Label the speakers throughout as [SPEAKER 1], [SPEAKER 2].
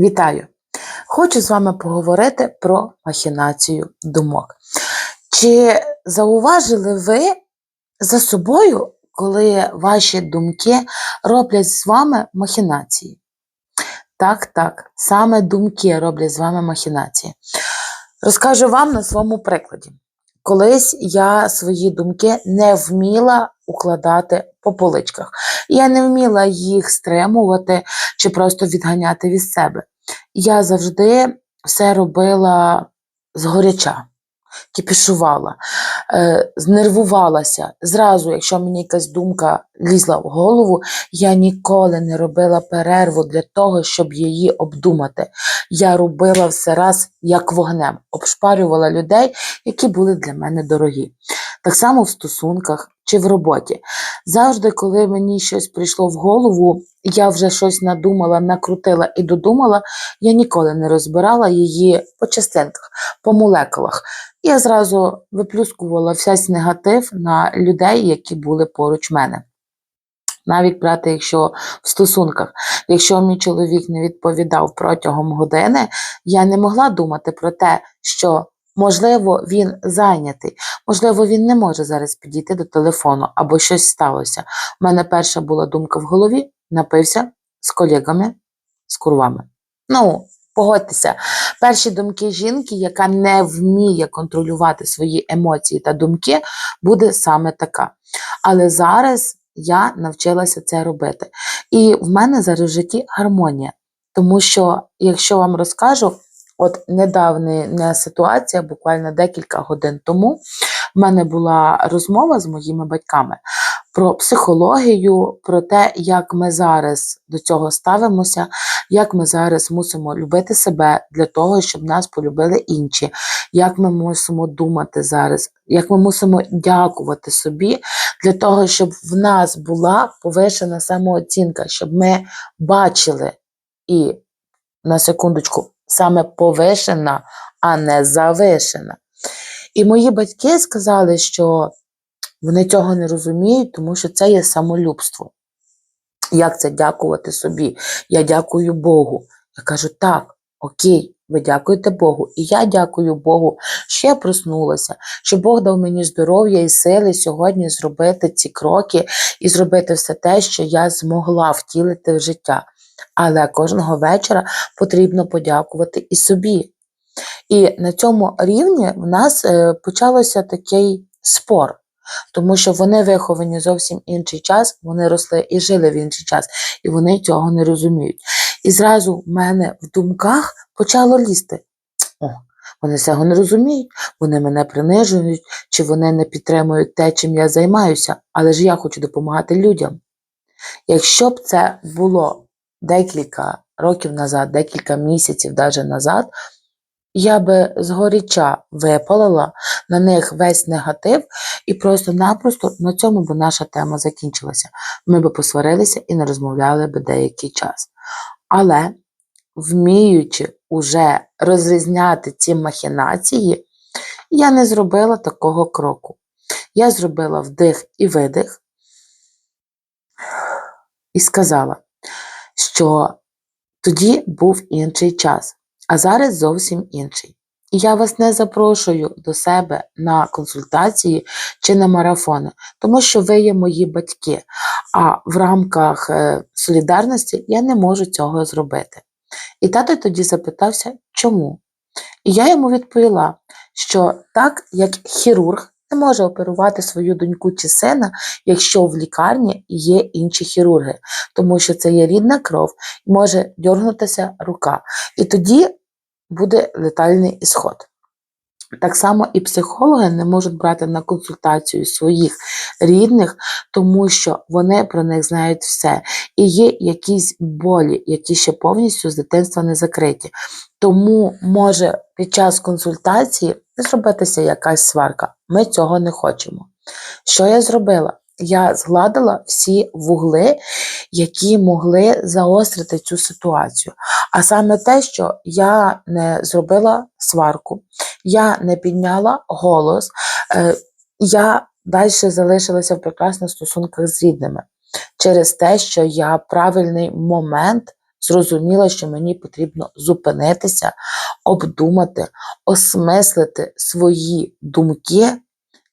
[SPEAKER 1] Вітаю! Хочу з вами поговорити про махінацію думок. Чи зауважили ви за собою, коли ваші думки роблять з вами махінації? Так, так, саме думки роблять з вами махінації. Розкажу вам на своєму прикладі. Колись я свої думки не вміла укладати по поличках. Я не вміла їх стримувати чи просто відганяти від себе. Я завжди все робила згоряча, кипішувала, е, знервувалася. Зразу, якщо мені якась думка лізла в голову, я ніколи не робила перерву для того, щоб її обдумати. Я робила все раз як вогнем, обшпарювала людей, які були для мене дорогі. Так само в стосунках чи в роботі. Завжди, коли мені щось прийшло в голову, я вже щось надумала, накрутила і додумала, я ніколи не розбирала її по частинках, по молекулах. Я зразу виплюскувала весь негатив на людей, які були поруч мене. Навіть брати, якщо в стосунках, якщо мій чоловік не відповідав протягом години, я не могла думати про те, що можливо він зайнятий, можливо, він не може зараз підійти до телефону або щось сталося. У мене перша була думка в голові: напився з колегами, з курвами. Ну, погодьтеся, перші думки жінки, яка не вміє контролювати свої емоції та думки, буде саме така. Але зараз я навчилася це робити. І в мене зараз в житті гармонія. Тому що, якщо вам розкажу, от недавня ситуація, буквально декілька годин тому, в мене була розмова з моїми батьками про психологію, про те, як ми зараз до цього ставимося, як ми зараз мусимо любити себе для того, щоб нас полюбили інші, як ми мусимо думати зараз, як ми мусимо дякувати собі для того, щоб в нас була повишена самооцінка, щоб ми бачили і на секундочку саме повишена, а не завишена. І мої батьки сказали, що вони цього не розуміють, тому що це є самолюбство. Як це дякувати собі? Я дякую Богу. Я кажу, так, окей, ви дякуєте Богу. І я дякую Богу, що я проснулася, що Бог дав мені здоров'я і сили сьогодні зробити ці кроки і зробити все те, що я змогла втілити в життя. Але кожного вечора потрібно подякувати і собі. І на цьому рівні в нас е, почався такий спор. Тому що вони виховані зовсім інший час, вони росли і жили в інший час, і вони цього не розуміють. І зразу в мене в думках почало лізти. О, вони цього не розуміють, вони мене принижують, чи вони не підтримують те, чим я займаюся, але ж я хочу допомагати людям. Якщо б це було декілька років назад, декілька місяців навіть назад, я би згоряча випалила на них весь негатив, і просто-напросто на цьому б наша тема закінчилася. Ми би посварилися і не розмовляли би деякий час. Але, вміючи уже розрізняти ці махінації, я не зробила такого кроку. Я зробила вдих і видих і сказала, що тоді був інший час, а зараз зовсім інший. І я вас не запрошую до себе на консультації чи на марафони, тому що ви є мої батьки. А в рамках е, солідарності я не можу цього зробити. І тато тоді запитався, чому? І я йому відповіла, що так як хірург не може оперувати свою доньку чи сина, якщо в лікарні є інші хірурги, тому що це є рідна кров, може дьорнутися рука. І тоді буде летальний ісход. Так само і психологи не можуть брати на консультацію своїх рідних, тому що вони про них знають все. І є якісь болі, які ще повністю з дитинства не закриті. Тому може під час консультації зробитися якась сварка. Ми цього не хочемо. Що я зробила? Я згладила всі вугли, які могли заострити цю ситуацію. А саме те, що я не зробила сварку, я не підняла голос, е, я далі залишилася в прекрасних стосунках з рідними через те, що я правильний момент зрозуміла, що мені потрібно зупинитися, обдумати, осмислити свої думки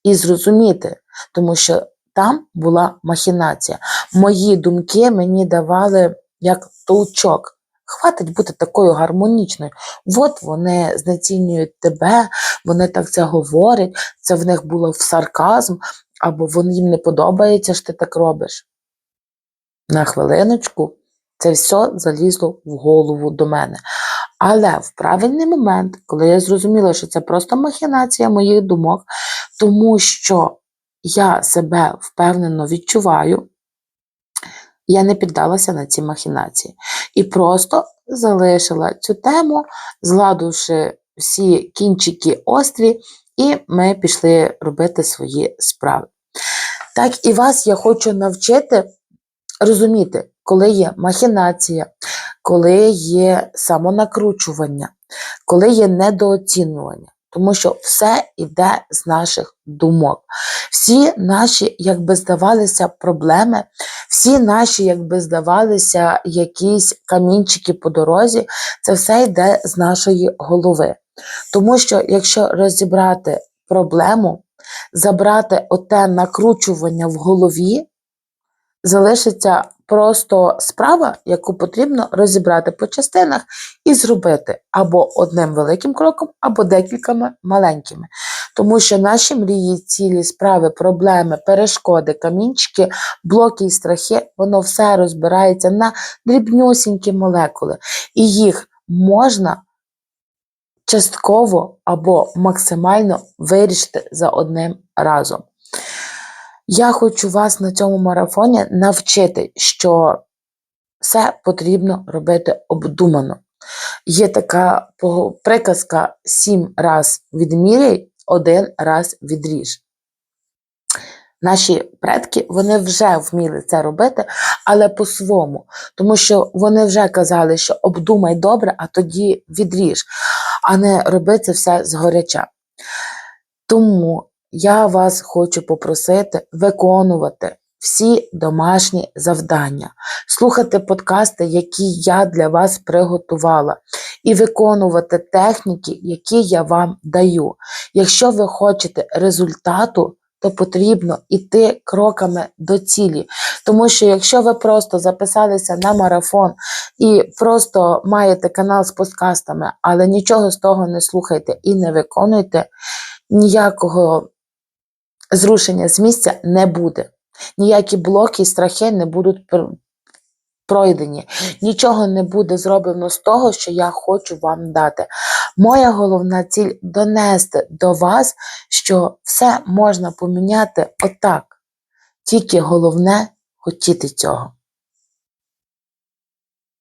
[SPEAKER 1] і зрозуміти, тому що там була махінація. Мої думки мені давали як толчок. Хватить бути такою гармонічною. От вони знецінюють тебе, вони так це говорять, це в них було в сарказм, або вони їм не подобається, що ти так робиш. На хвилиночку це все залізло в голову до мене. Але в правильний момент, коли я зрозуміла, що це просто махінація моїх думок, тому що я себе впевнено відчуваю, я не піддалася на ці махінації. І просто залишила цю тему, зладувши всі кінчики острі, і ми пішли робити свої справи. Так і вас я хочу навчити розуміти, коли є махінація, коли є самонакручування, коли є недооцінювання. Тому що все йде з наших думок. Всі наші, якби здавалися, проблеми, всі наші, якби здавалися, якісь камінчики по дорозі, це все йде з нашої голови. Тому що якщо розібрати проблему, забрати оте накручування в голові, залишиться просто справа, яку потрібно розібрати по частинах і зробити або одним великим кроком, або декількома маленькими. Тому що наші мрії, цілі справи, проблеми, перешкоди, камінчики, блоки і страхи, воно все розбирається на дрібнюсінькі молекули, і їх можна частково або максимально вирішити за одним разом. Я хочу вас на цьому марафоні навчити, що все потрібно робити обдумано. Є така приказка сім раз відміряй, один раз відріж. Наші предки вони вже вміли це робити, але по-своєму. Тому що вони вже казали, що обдумай добре, а тоді відріж, а не роби це все згоряча. Тому я вас хочу попросити виконувати всі домашні завдання, слухати подкасти, які я для вас приготувала, і виконувати техніки, які я вам даю. Якщо ви хочете результату, то потрібно йти кроками до цілі. Тому що якщо ви просто записалися на марафон і просто маєте канал з подкастами, але нічого з того не слухаєте і не виконуєте, ніякого зрушення з місця не буде. Ніякі блоки і страхи не будуть пройдені. Нічого не буде зроблено з того, що я хочу вам дати. Моя головна ціль донести до вас, що все можна поміняти отак. Тільки головне хотіти цього.